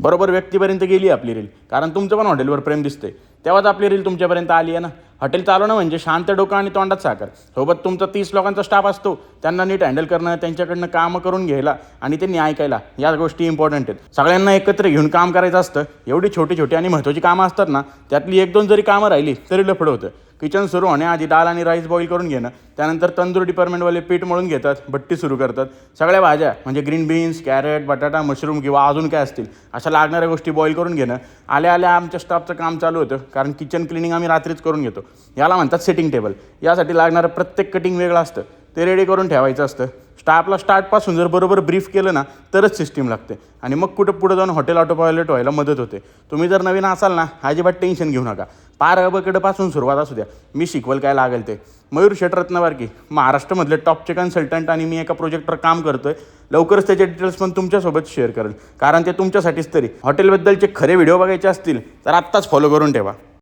बरोबर व्यक्तीपर्यंत गेली आपली रील कारण तुमचं पण हॉटेलवर प्रेम दिसते तेव्हाच आपली रील तुमच्यापर्यंत आली आहे ना. हॉटेल चालवणं म्हणजे शांत डोकं आणि तोंडात साखर. सोबत तुमचा तीस लोकांचा स्टाफ असतो. त्यांना नीट हँडल करणं त्यांच्याकडनं कामं करून घ्यायला आणि त्यांनी ऐकायला. या गोष्टी इम्पॉर्टंट आहेत. सगळ्यांना एकत्र घेऊन काम करायचं असतं. एवढी छोटी छोटी आणि महत्त्वाची कामं असतात ना त्यातली एक दोन जरी कामं राहिली तरी लफड होतं. किचन सुरू होण्याआधी डाळ आणि राईस बॉईल करून घेणं त्यानंतर तंदूर डिपार्टमेंटवाले पीठ मळून घेतात भट्टी सुरू करतात. सगळ्या भाज्या म्हणजे ग्रीन बीन्स कॅरेट बटाटा मशरूम किंवा अजून काय असतील अशा लागणाऱ्या गोष्टी बॉईल करून घेणं. आल्या आल्या आमच्या स्टाफचं काम चालू होतं कारण किचन क्लिनिंग आम्ही रात्रीच करून घेतो. याला म्हणतात सेटिंग टेबल यासाठी लागणारं प्रत्येक कटिंग वेगळं असतं. ते रेडी करून ठेवायचं असतं. स्टाफला स्टार्टपासून जर बरोबर ब्रीफ केलं ना तरच सिस्टीम लागते. आणि मग कुठं पुढं जाऊन हॉटेल ऑटो पायलट व्हायला मदत होते. तुम्ही जर नवीन असाल ना अजिबात टेन्शन घेऊ नका. पार अबकडपासून सुरुवात असू द्या. मी शिकवल काय लागेल ते. मयूर शेटरत्नवारकी महाराष्ट्रामधले टॉपचे कन्सल्टंट आणि मी एका प्रोजेक्टवर काम करतोय. लवकरच त्याचे डिटेल्स पण तुमच्यासोबत शेअर करेल. कारण ते तुमच्यासाठीच तरी. हॉटेलबद्दलचे खरे व्हिडिओ बघायचे असतील तर आत्ताच फॉलो करून ठेवा.